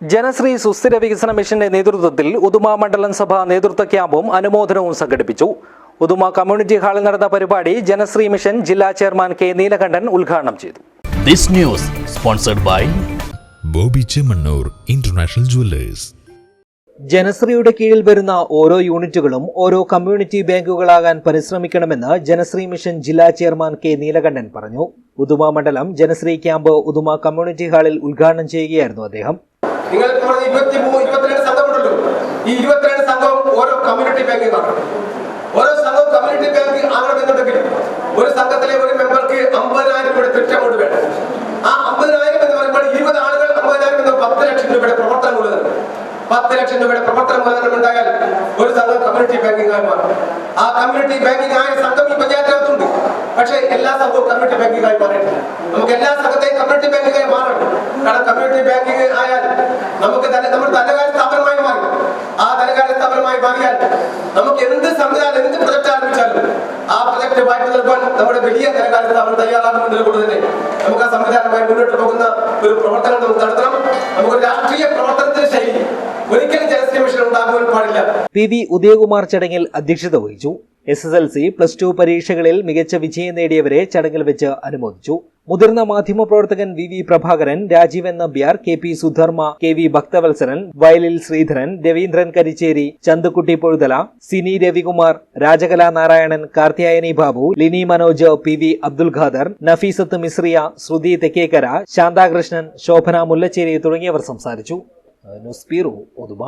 ജനശ്രീ സുസ്ഥിര വികസന മിഷന്റെ നേതൃത്വത്തിൽ ഉദുമ മണ്ഡലം സഭ നേതൃത്വ ക്യാമ്പും അനുമോദനവും സംഘടിപ്പിച്ചു. ഉദുമ കമ്മ്യൂണിറ്റി ഹാളിൽ നടന്ന പരിപാടി ജനശ്രീ മിഷൻ ജില്ലാ ചെയർമാൻ കെ നീലകണ്ഠൻ ഉദ്ഘാടനം ചെയ്തു. This news sponsored by Bobby Chemmanur international jewellers. ജനശ്രീയുടെ കീഴിൽ വരുന്ന ഓരോ യൂണിറ്റുകളും ഓരോ കമ്മ്യൂണിറ്റി ബാങ്കുകളാകാൻ പരിശ്രമിക്കണമെന്ന് ജനശ്രീ മിഷൻ ജില്ലാ ചെയർമാൻ കെ നീലകണ്ഠൻ പറഞ്ഞു. ഉദുമ മണ്ഡലം ജനശ്രീ ക്യാമ്പ് ഉദുമ കമ്മ്യൂണിറ്റി ഹാളിൽ ഉദ്ഘാടനം ചെയ്യുകയായിരുന്നു അദ്ദേഹം. നിങ്ങൾ ഇരുപത്തി മൂന്ന് ഇരുപത്തിരണ്ട് സംഘമുണ്ടല്ലോ. ഈ ഇരുപത്തിരണ്ട് സംഘവും ഓരോ കമ്മ്യൂണിറ്റി ബാങ്കിങ് ആണ് ഓരോ സംഘവും കമ്മ്യൂണിറ്റി ബാങ്ക് ആകണമെന്നുണ്ടെങ്കിൽ ഒരു സംഘത്തിലെ ഒരു മെമ്പർക്ക് അമ്പതിനായിരം രൂപയുടെ തെറ്റ് അമൗണ്ട് വേണം. ആ അമ്പതിനായിരം എന്ന് പറയുമ്പോൾ ഇരുപത് ആളുകൾ അമ്പതിനായിരം എന്ന പത്ത് ലക്ഷം രൂപയുടെ പ്രവർത്തനം മൂലധനം പത്ത് ലക്ഷം രൂപയുടെ പ്രവർത്തന മൂലധനം ഉണ്ടായാൽ ഒരു സംഘം കമ്മ്യൂണിറ്റി ബാങ്കിങ് ആയി മാറും. ആ കമ്മ്യൂണിറ്റി ബാങ്കിങ് ആയ സംഘം ഈ പഞ്ചായത്തിനകത്തുണ്ട്. പക്ഷേ എല്ലാ സംഘവും കമ്മ്യൂണിറ്റി ബാങ്കിങ് ആയി മാറിയിട്ടില്ല. നമുക്ക് എല്ലാ സംഘത്തെയും കമ്മ്യൂണിറ്റി ബാങ്കിങ് ആയി മാറണം കാരണം കമ്മ്യൂണിറ്റി ബാങ്കിങ് ആയാൽ നമുക്ക് ധന- നമ്മുടെ ധനകാര്യ സ്ഥാപനമായി മാറി ആ ധനകാര്യ സ്ഥാപനമായി മാറിയാൽ നമുക്ക് എന്ത് സംവിധാനം എന്ത് പ്രൊജക്ട് ആരംഭിച്ചാലും ആ പ്രൊജക്ട് മാറ്റി നൽകുവാൻ നമ്മുടെ വലിയ ധനകാര്യ സ്ഥാപനം തയ്യാറാകുന്നതിനെ കൂടെ തന്നെ നമുക്ക് ആ സംവിധാനമായി മുന്നോട്ട് പോകുന്ന ഒരു പ്രവർത്തനം നമുക്ക് നടത്തണം. നമുക്ക് രാഷ്ട്രീയ പ്രവർത്തനത്തിന്റെ ശൈലി. ഒരിക്കലും ജനശ്രീ മിഷൻ ഉണ്ടാകുവാൻ പാടില്ല. പി വി ഉദയകുമാർ ചടങ്ങിൽ അധ്യക്ഷത വഹിച്ചു. S S L C plus two പരീക്ഷകളിൽ മികച്ച വിജയം നേടിയവരെ ചടങ്ങിൽ വെച്ച് അനുമോദിച്ചു. മുതിർന്ന മാധ്യമപ്രവർത്തകൻ V V Prabhakaran Rajeevan Nambiar K P Sudharma K V Bhakthavatsalan Vayalil Sreedharan Raveendran Karicheri Chanthukutty Pozhuthala Sini Ravikumar Rajakala Narayanan Karthiyayani Babu Lini Manoj P V Abdul Khader Nafeesath Mishriya Shruthi Thekkekara Santhakrishnan Shobhana Mullacheri തുടങ്ങിയവർ സംസാരിച്ചു. ഒതുമ